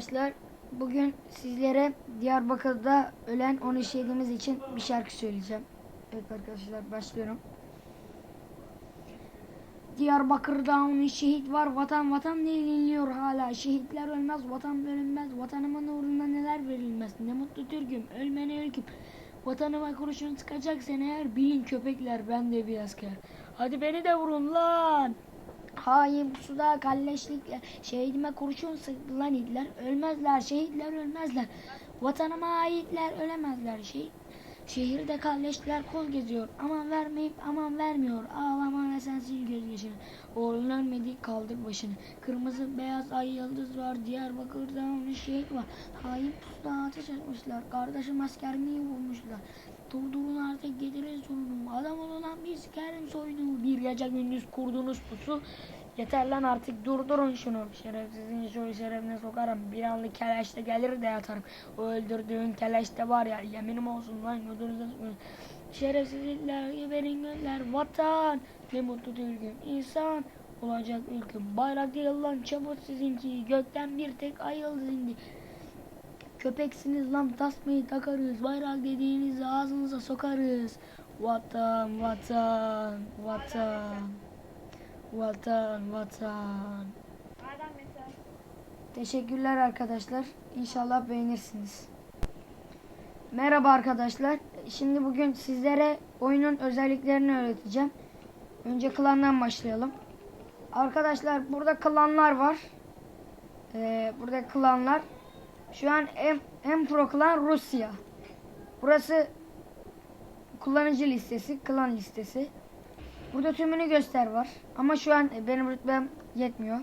arkadaşlar. Bugün sizlere Diyarbakır'da ölen 13 şehidimiz için bir şarkı söyleyeceğim. Evet arkadaşlar başlıyorum. Diyarbakır'da 13 şehit var. Vatan vatan diye inliyor hala. Şehitler ölmez, vatan bölünmez. Vatanımın uğruna neler verilmez. Ne mutlu Türk'üm, ölmene ülküm. Vatanıma kurşun sıkacaksan eğer bilin köpekler ben de bir asker. Hadi beni de vurun lan. Hain pusuda kalleşlikle şehidime kurşun sıktı lan itler. Ölmezler şehitler ölmezler. Vatanıma aitler ölemezler. Şehit, şehirde kalleşler kol geziyor. Aman vermeyip aman vermiyor. Ağlama ve sen sil gözyaşını. Oğlun ölmedi kaldır başını. Kırmızı beyaz ay yıldız var. Diyarbakır'da onun şehit var. Hain pusuda ateş açmışlar. Kardeşim askerliği vurmuşlar. Durdurun artık getirin sorunu. Adam olan biz kerim soydu. Bir gece gündüz kurdunuz pusu. Yeter lan artık durdurun şunu. Şerefsizin şu şerefine sokarım. Bir anlık keleşte gelir de yatarım. O öldürdüğün keleşte var ya yeminim olsun lan gözünüze sıkmayın. Şerefsizlikler geberin gönder vatan. Ne mutlu Türk'üm insan olacak ülküm. Bayrak değil lan çabuk sizinki. Gökten bir tek ay yıldız indi. Köpeksiniz lan tasmayı takarız. Bayrak dediğinizi ağzınıza sokarız. Vatan, vatan, vatan. Vatan, vatan. Teşekkürler arkadaşlar. İnşallah beğenirsiniz. Merhaba arkadaşlar. Şimdi bugün sizlere oyunun özelliklerini öğreteceğim. Önce klandan başlayalım. Arkadaşlar burada klanlar var. Ee, burada klanlar. Şu an en, en pro klan Rusya. Burası kullanıcı listesi, klan listesi. Burada tümünü göster var. Ama şu an benim rütbem yetmiyor.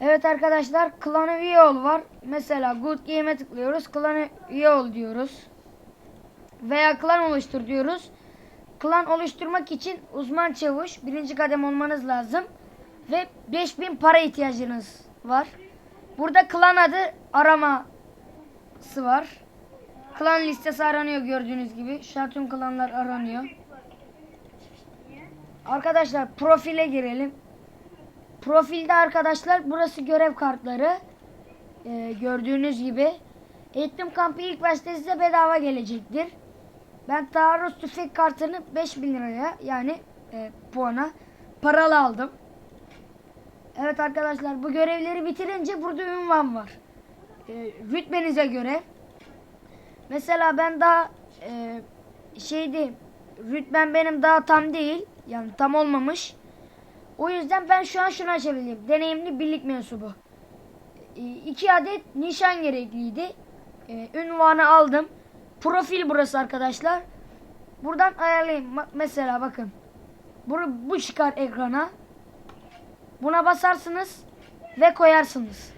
Evet arkadaşlar klana üye ol var. Mesela good game'e tıklıyoruz. Klana üye ol diyoruz. Veya klan oluştur diyoruz. Klan oluşturmak için uzman çavuş birinci kadem olmanız lazım. Ve 5000 para ihtiyacınız var. Burada klan adı araması var. Klan listesi aranıyor gördüğünüz gibi. Şu an tüm klanlar aranıyor. Arkadaşlar profile girelim. Profilde arkadaşlar burası görev kartları. Ee, gördüğünüz gibi. Eğitim kampı ilk başta size bedava gelecektir. Ben taarruz tüfek kartını 5000 liraya yani e, puana paralı aldım. Evet arkadaşlar bu görevleri bitirince burada ünvan var. E, rütbenize göre. Mesela ben daha e, şeydi rütbem benim daha tam değil. Yani tam olmamış. O yüzden ben şu an şunu açabilirim. Deneyimli birlik mensubu. E, iki adet nişan gerekliydi. E, ünvanı aldım. Profil burası arkadaşlar. Buradan ayarlayayım. Mesela bakın. Bu, bu çıkar ekrana. Buna basarsınız ve koyarsınız.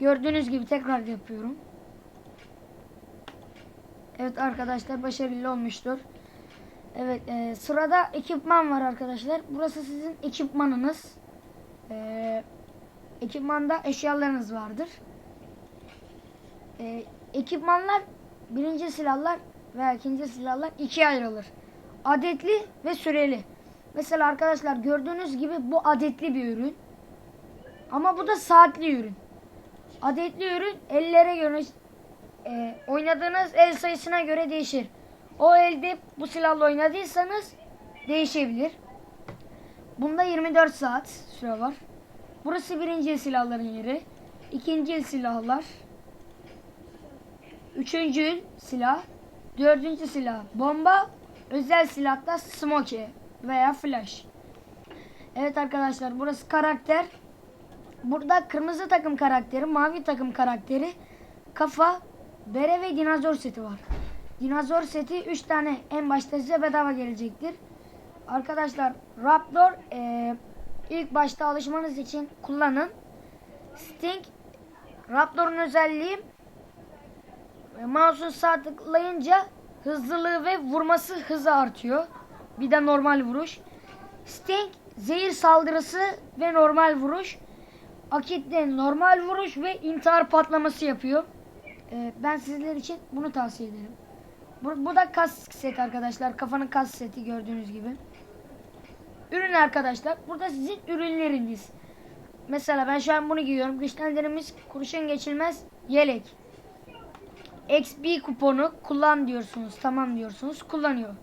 Gördüğünüz gibi tekrar yapıyorum. Evet arkadaşlar başarılı olmuştur. Evet e, sırada ekipman var arkadaşlar. Burası sizin ekipmanınız. E, ekipmanda eşyalarınız vardır. E, ekipmanlar birinci silahlar veya ikinci silahlar ikiye ayrılır. Adetli ve süreli. Mesela arkadaşlar gördüğünüz gibi bu adetli bir ürün. Ama bu da saatli ürün. Adetli ürün ellere göre e, oynadığınız el sayısına göre değişir. O elde bu silahla oynadıysanız değişebilir. Bunda 24 saat süre var. Burası birinci el silahların yeri. İkinci el silahlar. Üçüncü el silah. Dördüncü silah bomba. Özel silahta smoke veya flash. Evet arkadaşlar burası karakter. Burada kırmızı takım karakteri, mavi takım karakteri, kafa, bere ve dinozor seti var. Dinozor seti 3 tane en başta size bedava gelecektir. Arkadaşlar Raptor e, ilk başta alışmanız için kullanın. Sting Raptor'un özelliği e, mouse'u sağ tıklayınca hızlılığı ve vurması hızı artıyor. Bir de normal vuruş. Sting zehir saldırısı ve normal vuruş. Akit de normal vuruş ve intihar patlaması yapıyor. Ee, ben sizler için bunu tavsiye ederim. Bu, bu da kask set arkadaşlar. Kafanın kask seti gördüğünüz gibi. Ürün arkadaşlar. Burada sizin ürünleriniz. mesela ben şu an bunu giyiyorum. Güçlendirmiş kurşun geçilmez yelek. XP kuponu kullan diyorsunuz. Tamam diyorsunuz. Kullanıyor.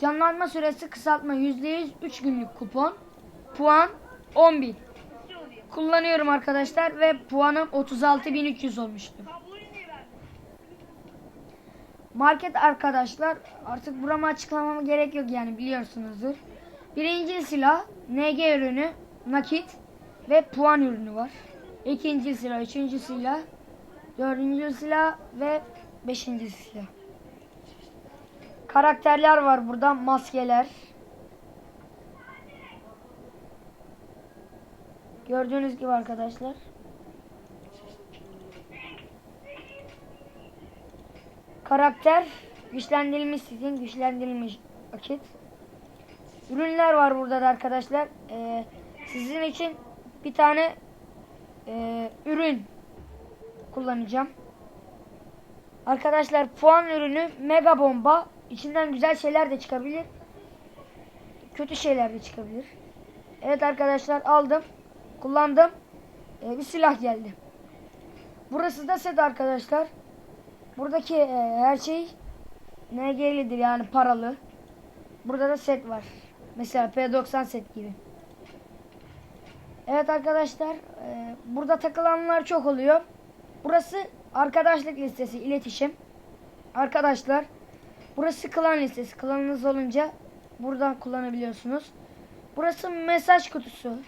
Canlanma süresi kısaltma %100 3 günlük kupon. Puan 10.000. Kullanıyorum arkadaşlar ve puanım 36.300 olmuştu. Market arkadaşlar artık buramı açıklamama gerek yok yani biliyorsunuzdur. Birinci silah NG ürünü nakit ve puan ürünü var. İkinci silah, üçüncü silah, dördüncü silah ve beşinci silah. Karakterler var burada maskeler. Gördüğünüz gibi arkadaşlar. Karakter güçlendirilmiş sizin güçlendirilmiş vakit. Ürünler var burada da arkadaşlar. Ee, sizin için bir tane e, ürün kullanacağım. Arkadaşlar puan ürünü mega bomba. İçinden güzel şeyler de çıkabilir. Kötü şeyler de çıkabilir. Evet arkadaşlar aldım. Kullandım. Ee, bir silah geldi. Burası da set arkadaşlar. Buradaki e, her şey NG'lidir yani paralı. Burada da set var. Mesela P90 set gibi. Evet arkadaşlar e, burada takılanlar çok oluyor. Burası arkadaşlık listesi iletişim. Arkadaşlar burası klan listesi. Klanınız olunca buradan kullanabiliyorsunuz. Burası mesaj kutusu.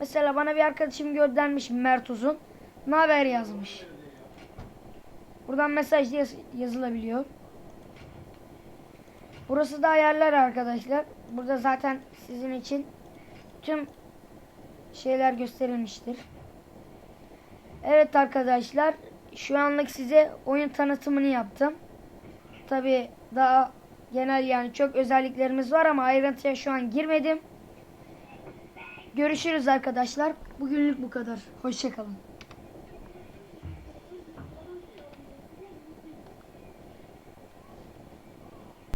Mesela bana bir arkadaşım göndermiş Mert Uzun. Ne haber yazmış. Buradan mesaj yaz- yazılabiliyor. Burası da ayarlar arkadaşlar. Burada zaten sizin için tüm şeyler gösterilmiştir. Evet arkadaşlar şu anlık size oyun tanıtımını yaptım. Tabi daha genel yani çok özelliklerimiz var ama ayrıntıya şu an girmedim. Görüşürüz arkadaşlar. Bugünlük bu kadar. Hoşçakalın.